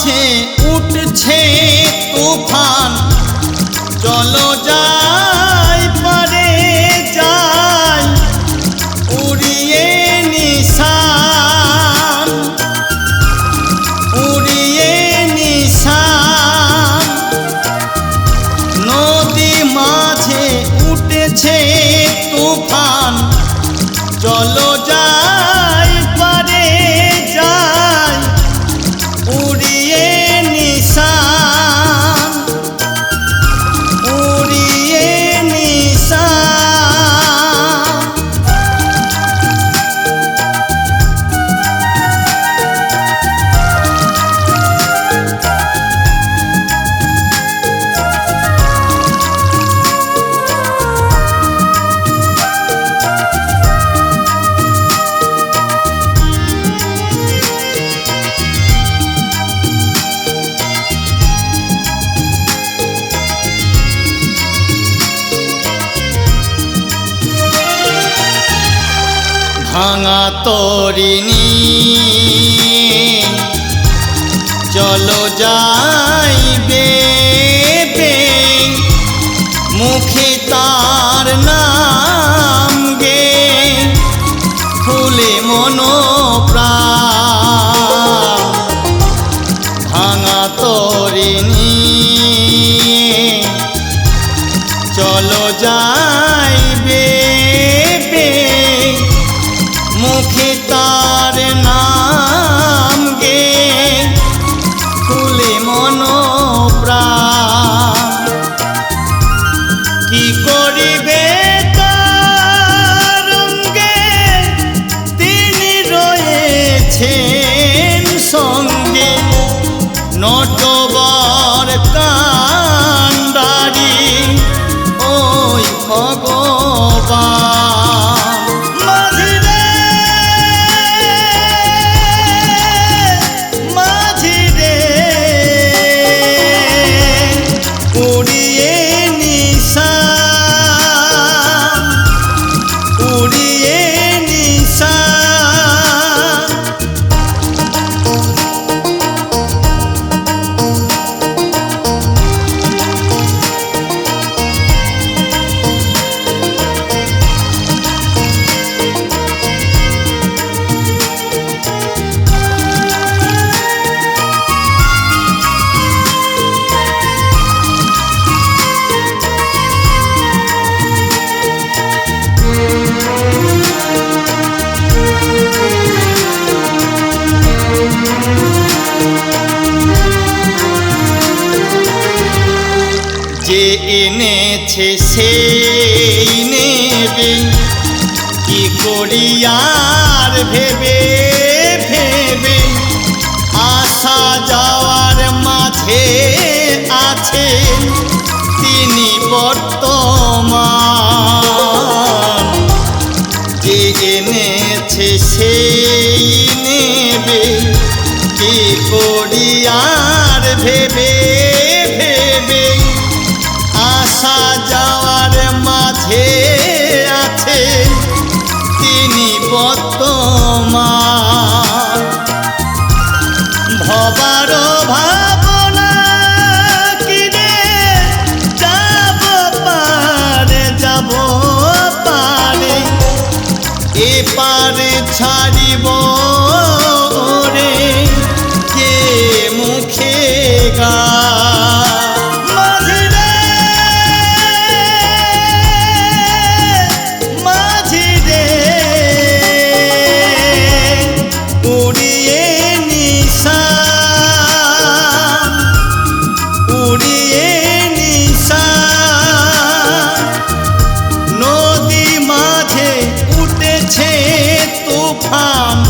মাঝে উঠছে তুফান। চলো যাই, পারে যাই, উড়িয়ে নিশান। উড়িয়ে নিশান। নদী মাঝে উঠেছে তুফান। চলো ভাঙা তরিণী। চলো যাইবে মুখে তার নাম গে ফুলে মনো ভাঙা তরিণী। চলো যাইবে মনো প্রাণ কি তিনি রয়েছেন সঙ্গে। নটবর কান্ডারি ওই ভগবান। উড়িয়ে যে এনেছে সেই নেবে। কি করি আর ভেবে ভেবে? আসা যাওয়ার মাঝে আছে তিনি বর্তমান। যে এনেছে সেই নেবে। কি করি আর ভেবে ভেবে বর্তমান উঠেছে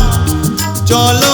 চলো